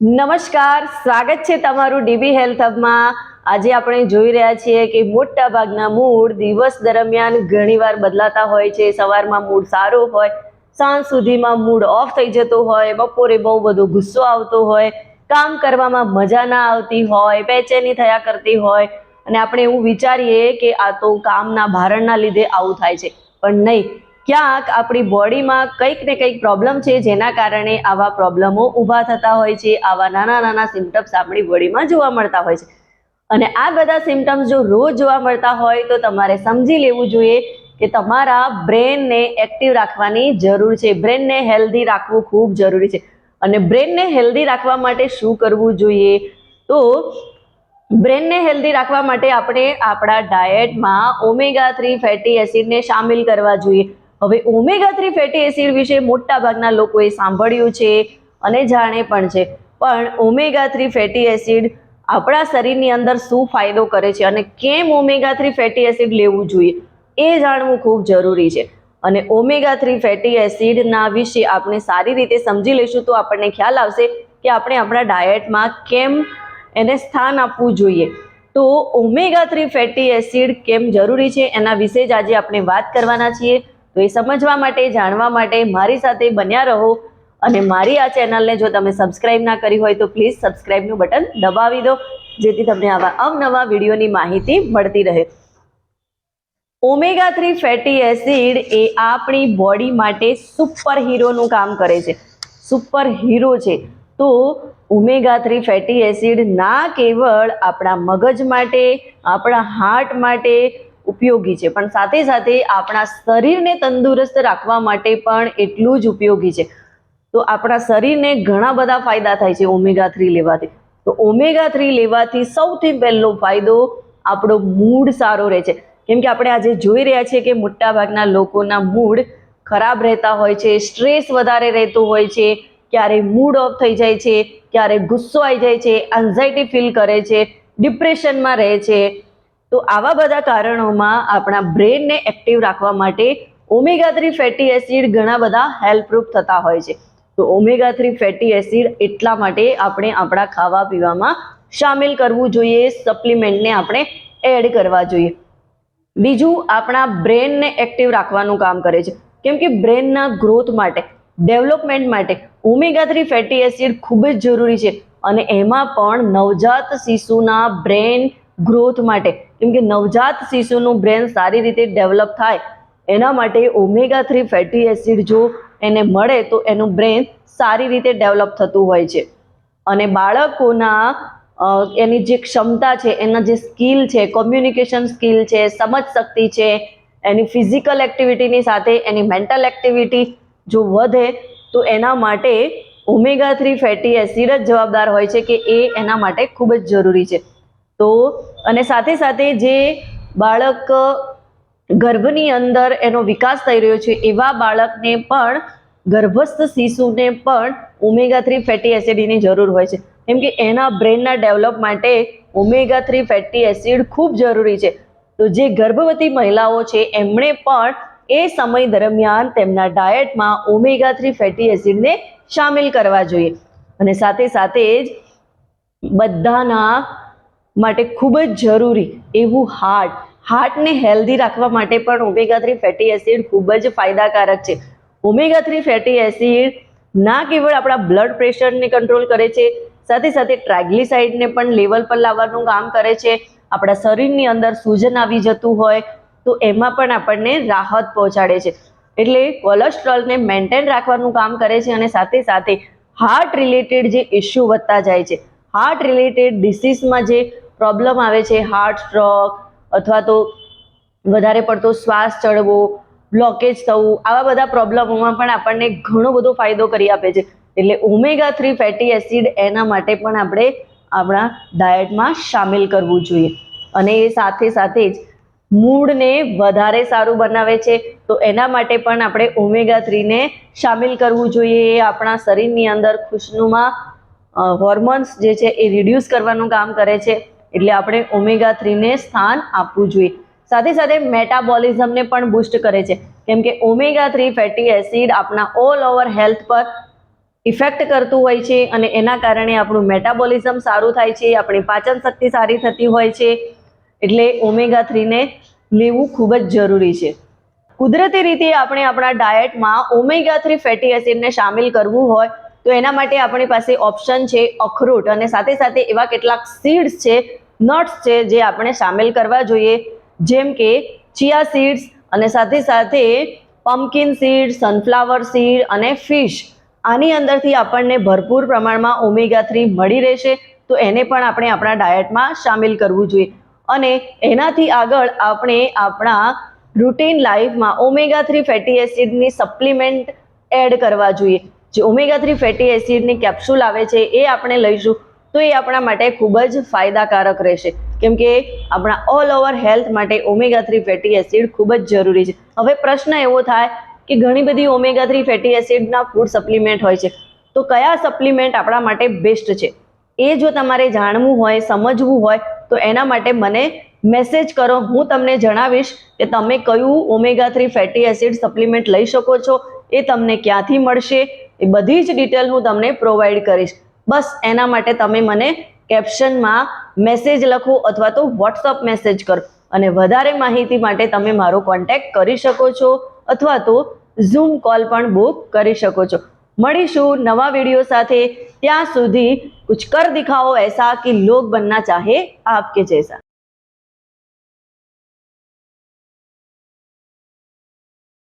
નમસ્કાર, સ્વાગત છે તમારું ડીબી હેલ્થ હબમાં. આજે આપણે જોઈ રહ્યા છીએ કે મોટા ભાગના મૂડ દિવસ દરમિયાન ઘણીવાર બદલાતા હોય છે. સવારમાં મૂડ સારો હોય, સાંજ સુધીમાં મૂડ ઓફ થઈ જતો હોય, બપોરે બહુ બધો ગુસ્સો આવતો હોય, કામ કરવામાં મજા ના આવતી હોય, બેચેની થયા કરતી હોય. અને આપણે એવું વિચારીએ કે આ તો કામના ભારણના લીધે આવું થાય છે. પણ નહીં ક્યાંક આપણી બોડીમાં કંઈક ને કંઈક પ્રોબ્લેમ છે, જેના કારણે આવા પ્રોબ્લેમો ઊભા થતા હોય છે, આવા નાના નાના સિમ્ટમ્સ આપણી બોડીમાં જોવા મળતા હોય છે. અને આ બધા સિમ્ટમ્સ જો રોજ જોવા મળતા હોય, તો તમારે સમજી લેવું જોઈએ કે તમારા બ્રેનને એક્ટિવ રાખવાની જરૂર છે. બ્રેનને હેલ્ધી રાખવું ખૂબ જરૂરી છે. અને બ્રેનને હેલ્ધી રાખવા માટે શું કરવું જોઈએ? તો બ્રેનને હેલ્ધી રાખવા માટે આપણે આપણા ડાયટમાં ઓમેગા થ્રી ફેટી એસિડને સામેલ કરવા જોઈએ. હવે ઓમેગા થ્રી ફેટી એસિડ વિશે મોટા ભાગના લોકોએ સાંભળ્યું છે અને જાણે પણ છે. પણ ઓમેગા થ્રી ફેટી એસિડ આપણા શરીરની અંદર શું ફાયદો કરે છે અને કેમ ઓમેગા થ્રી ફેટી એસિડ લેવું જોઈએ એ જાણવું ખૂબ જરૂરી છે. અને ઓમેગા થ્રી ફેટી એસિડના વિશે આપણે સારી રીતે સમજી લઈશું તો આપણને ખ્યાલ આવશે કે આપણે આપણા ડાયટમાં કેમ એને સ્થાન આપવું જોઈએ. તો ઓમેગા થ્રી ફેટી એસિડ કેમ જરૂરી છે એના વિશે જ આજે આપણે વાત કરવાના છીએ. તો એ સમજવા માટે, જાણવા માટે મારી સાથે બન્યા રહો અને મારી આ ચેનલને જો તમે સબસ્ક્રાઇબ ના કરી હોય તો પ્લીઝ સબસ્ક્રાઇબનું બટન દબાવી દો, જેથી તમને આવા અવનવા વિડીયોની માહિતી મળતી રહે. ઓમેગા થ્રી ફેટી એસિડ એ આપણી બોડી માટે સુપર હીરોનું કામ કરે છે. સુપર હીરો છે. તો ઓમેગા થ્રી ફેટી એસિડ ના કેવળ આપણા મગજ માટે, આપણા હાર્ટ માટે ઉપયોગી છે. પણ સાથે સાથે આપણા શરીરને તંદુરસ્ત રાખવા માટે પણ એટલું જ ઉપયોગી છે. તો આપણા શરીરને ઘણા બધા ફાયદા થાય છે ઓમેગા થ્રી લેવાથી. તો ઓમેગા થ્રી લેવાથી સૌથી પહેલો ફાયદો આપણો મૂડ સારો રહે છે. કેમ કે આપણે આજે જોઈ રહ્યા છીએ કે મોટા ભાગના લોકોના મૂડ ખરાબ રહેતા હોય છે, સ્ટ્રેસ વધારે રહેતો હોય છે, ક્યારે મૂડ ઓફ થઈ જાય છે, ક્યારે ગુસ્સો આવી જાય છે, એન્ઝાયટી ફીલ કરે છે, ડિપ્રેશનમાં રહે છે તો આવા બધા કારણોમાં આપણા બ્રેનને એક્ટિવ રાખવા માટે ઓમેગા થ્રી ફેટી એસિડ ઘણા બધા હેલ્પરૂપ થતા હોય છે. તો ઓમેગા થ્રી ફેટી એસિડ એટલા માટે આપણે આપણા ખાવા પીવામાં સામેલ કરવું જોઈએ, સપ્લિમેન્ટને આપણે એડ કરવા જોઈએ. બીજું, આપણા બ્રેનને એક્ટિવ રાખવાનું કામ કરે છે. કેમ કે બ્રેનના ગ્રોથ માટે, ડેવલપમેન્ટ માટે ઓમેગા થ્રી ફેટી એસિડ ખૂબ જ જરૂરી છે. અને એમાં પણ નવજાત શિશુના બ્રેન ગ્રોથ માટે. કેમ કે નવજાત શિશુનું બ્રેન સારી રીતે ડેવલપ થાય, એના માટે ઓમેગા થ્રી ફેટી એસિડ જો એને મળે તો એનું બ્રેન સારી રીતે ડેવલપ થતું હોય છે. અને બાળકોના એની જે ક્ષમતા છે, એના જે સ્કિલ છે કોમ્યુનિકેશન સ્કિલ છે, સમજ શક્તિ છે, એની ફિઝિકલ એક્ટિવિટીની સાથે એની મેન્ટલ એક્ટિવિટી જો વધે, તો એના માટે ઓમેગા થ્રી ફેટી એસિડ જ જવાબદાર હોય છે કે એ એના માટે ખૂબ જ જરૂરી છે. તો અને સાથે સાથે જે બાળક ગર્ભની અંદર એનો વિકાસ થઈ રહ્યો છે, એવા બાળકને પણ ગર્ભસ્થ શિશુને પણ ઓમેગા થ્રી ફેટી એસિડની જરૂર હોય છે. કેમ કે એના બ્રેનના ડેવલપ માટે ઓમેગા થ્રી ફેટી એસિડ ખૂબ જરૂરી છે. તો જે ગર્ભવતી મહિલાઓ છે, એમણે પણ એ સમય દરમિયાન તેમના ડાયટમાં ઓમેગા થ્રી ફેટી એસિડને સામેલ કરવા જોઈએ. અને સાથે સાથે જ બધાના માટે ખૂબ જ જરૂરી એવું હાર્ટ હાર્ટને હેલ્ધી રાખવા માટે પણ ઓમેગા થ્રી ફેટી એસિડ ખૂબ જ ફાયદાકારક છે. ઓમેગા થ્રી ફેટી એસિડ ના કેવળ આપણા બ્લડ પ્રેશરને કંટ્રોલ કરે છે, સાથે સાથે ટ્રાઇગ્લિસાઇડને પણ લેવલ પર લાવવાનું કામ કરે છે. આપણા શરીરની અંદર સૂજન આવી જતું હોય તો એમાં પણ આપણને રાહત પહોંચાડે છે. એટલે કોલેસ્ટ્રોલને મેન્ટેન રાખવાનું કામ કરે છે અને સાથે સાથે હાર્ટ રિલેટેડ જે ઇસ્યુ વધતા જાય છે. હાર્ટ રિલેટેડ ડિસીઝમાં જે પ્રોબ્લેમ આવે છે હાર્ટ સ્ટ્રોક અથવા તો વધારે પડતો શ્વાસ ચડવો બ્લોકેજ થવું, આવા બધા પ્રોબ્લેમોમાં પણ આપણને ઘણો બધો ફાયદો કરી આપે છે. એટલે ઓમેગા થ્રી ફેટી એસિડ એના માટે પણ આપણે આપણા ડાયટમાં સામેલ કરવું જોઈએ. અને એ સાથે સાથે જ મૂળને વધારે સારું બનાવે છે, તો એના માટે પણ આપણે ઓમેગા થ્રીને સામેલ કરવું જોઈએ. એ આપણા શરીરની અંદર ખુશનુમા હોર્મોન્સ જે છે એ રિડ્યુસ કરવાનું કામ કરે છે. એટલે આપણે ઓમેગા થ્રીને સ્થાન આપવું જોઈએ. સાથે સાથે મેટાબોલિઝમને પણ બૂસ્ટ કરે છે. કેમ કે ઓમેગા થ્રી ફેટી એસિડ આપણા ઓલ ઓવર હેલ્થ પર ઇફેક્ટ કરતું હોય છે અને એના કારણે આપણું મેટાબોલિઝમ સારું થાય છે, આપણી પાચન શક્તિ સારી થતી હોય છે. એટલે ઓમેગા થ્રીને લેવું ખૂબ જ જરૂરી છે. કુદરતી રીતે આપણે આપણા ડાયટમાં ઓમેગા થ્રી ફેટી એસિડને સામેલ કરવું હોય, તો એના માટે આપણી પાસે ઓપ્શન છે અખરોટ અને સાથે સાથે એવા કેટલાક સીડ્સ છે નટ્સ છે જે આપણે સામેલ કરવા જોઈએ. જેમ કે ચિયા સીડ્સ અને સાથે સાથે પમ્પકિન સીડ સનફ્લાવર સીડ અને ફિશ આની અંદરથી આપણને ભરપૂર પ્રમાણમાં ઓમેગા થ્રી મળી રહેશે. તો એને પણ આપણે આપણા ડાયટમાં સામેલ કરવું જોઈએ. અને એનાથી આગળ આપણે આપણા રૂટીન લાઈફમાં ઓમેગા થ્રી ફેટી એસિડની સપ્લિમેન્ટ એડ કરવા જોઈએ. જે ઓમેગા થ્રી ફેટી એસિડની કેપ્સ્યુલ આવે છે એ આપણે લઈશું. તો એ આપણા માટે ખૂબ જ ફાયદાકારક રહેશે. કેમ કે આપણા ઓલ ઓવર હેલ્થ માટે ઓમેગા થ્રી ફેટી એસિડ ખૂબ જ જરૂરી છે. હવે પ્રશ્ન એવો થાય કે ઘણી બધી ઓમેગા થ્રી ફેટી એસિડના ફૂડ સપ્લિમેન્ટ હોય છે. તો કયા સપ્લિમેન્ટ આપણા માટે બેસ્ટ છે? એ જો તમારે જાણવું હોય, સમજવું હોય, તો એના માટે મને મેસેજ કરો. હું તમને જણાવીશ કે તમે કયું omega three fatty acid supplement લઈ શકો છો. એ તમને ક્યાંથી મળશે? એ બધી જ ડિટેલ હું તમને પ્રોવાઈડ કરીશ. બસ એના માટે તમે મને કેપ્શનમાં મેસેજ લખો અથવા તો વોટ્સઅપ મેસેજ કરો. અને વધારે માહિતી માટે તમે મારો કોન્ટેક્ટ કરી શકો છો અથવા તો ઝૂમ કોલ પણ બુક કરી શકો છો. મળીશું નવા વીડિયો સાથે. ત્યાં સુધી કુછ કર દિખાઓ એસા કે લોગ બનના ચાહે. આપકે જૈસા.